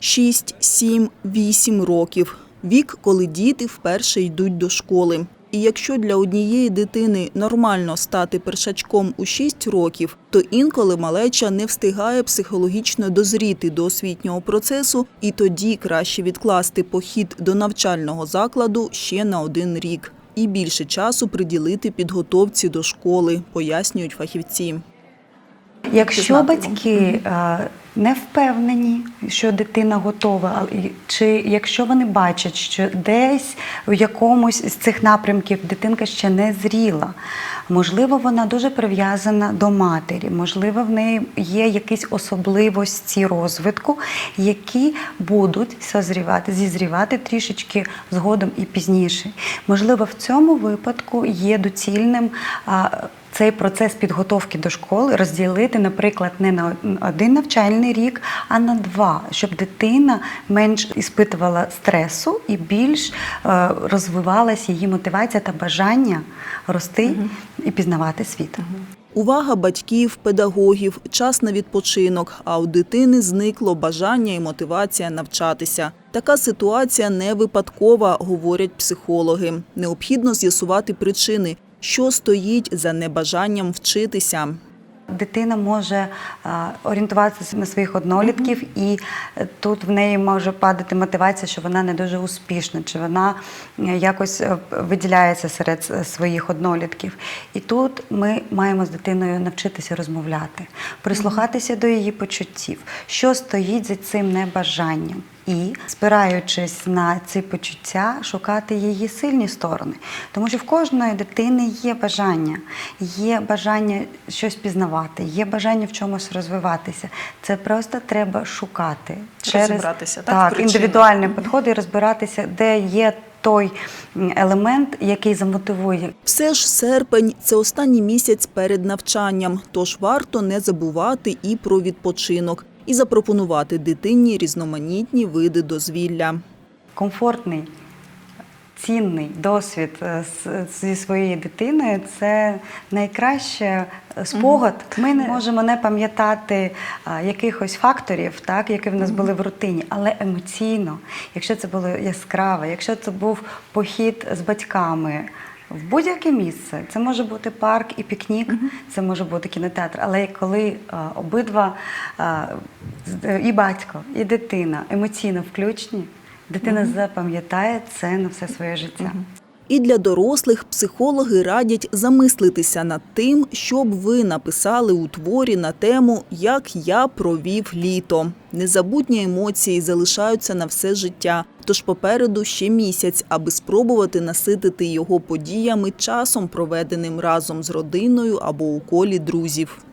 6, 7, 8 років. Вік, коли діти вперше йдуть до школи. І якщо для однієї дитини нормально стати першачком у 6 років, то інколи малеча не встигає психологічно дозріти до освітнього процесу, і тоді краще відкласти похід до навчального закладу ще на один рік і більше часу приділити підготовці до школи, пояснюють фахівці. Якщо батьки е, не впевнені, що дитина готова, чи якщо вони бачать, що десь в якомусь з цих напрямків дитинка ще не зріла, можливо, вона дуже прив'язана до матері, можливо, в неї є якісь особливості розвитку, які будуть созрівати, зізрівати трішечки згодом і пізніше. Можливо, в цьому випадку є доцільним. Цей процес підготовки до школи розділити, наприклад, не на один навчальний рік, а на два, щоб дитина менш іспитувала стресу і більш е, розвивалася її мотивація та бажання рости і пізнавати світ. Увага батьків, педагогів, час на відпочинок, а у дитини зникло бажання і мотивація навчатися. Така ситуація не випадкова, говорять психологи. Необхідно з'ясувати причини, що стоїть за небажанням вчитися. Дитина може орієнтуватися на своїх однолітків, і е, тут в неї може падати мотивація, що вона не дуже успішна, чи вона е, якось е, виділяється серед е, своїх однолітків. І тут ми маємо з дитиною навчитися розмовляти, прислухатися до її почуттів, що стоїть за цим небажанням. І, спираючись на ці почуття, шукати її сильні сторони. Тому що в кожної дитини є бажання, є бажання щось пізнавати, є бажання в чомусь розвиватися. Це просто треба шукати Розібратися, так, так індивідуальні підходи, і розбиратися, де є той елемент, який замотивує Все ж серпень це останній місяць перед навчанням, тож варто не забувати і про відпочинок, і запропонувати дитині різноманітні види дозвілля. комфортний, цінний досвід е, зі своєю дитиною це найкраще е, спогад. Ми не можемо не пам'ятати а, якихось факторів, так, які в нас були в рутині, але емоційно, якщо це було яскраво, якщо це був похід з батьками. В будь-яке місце це може бути парк і пікнік, це може бути кінотеатр. Але коли обидва е, і батько, і дитина емоційно включені, Дитина запам'ятає це на все своє життя. І для дорослих психологи радять замислитися над тим, щоб ви написали у творі на тему Як я провів літо. Незабутні емоції залишаються на все життя. Тож попереду ще місяць, аби спробувати наситити його подіями, часом проведеним разом з родиною або у колі друзів.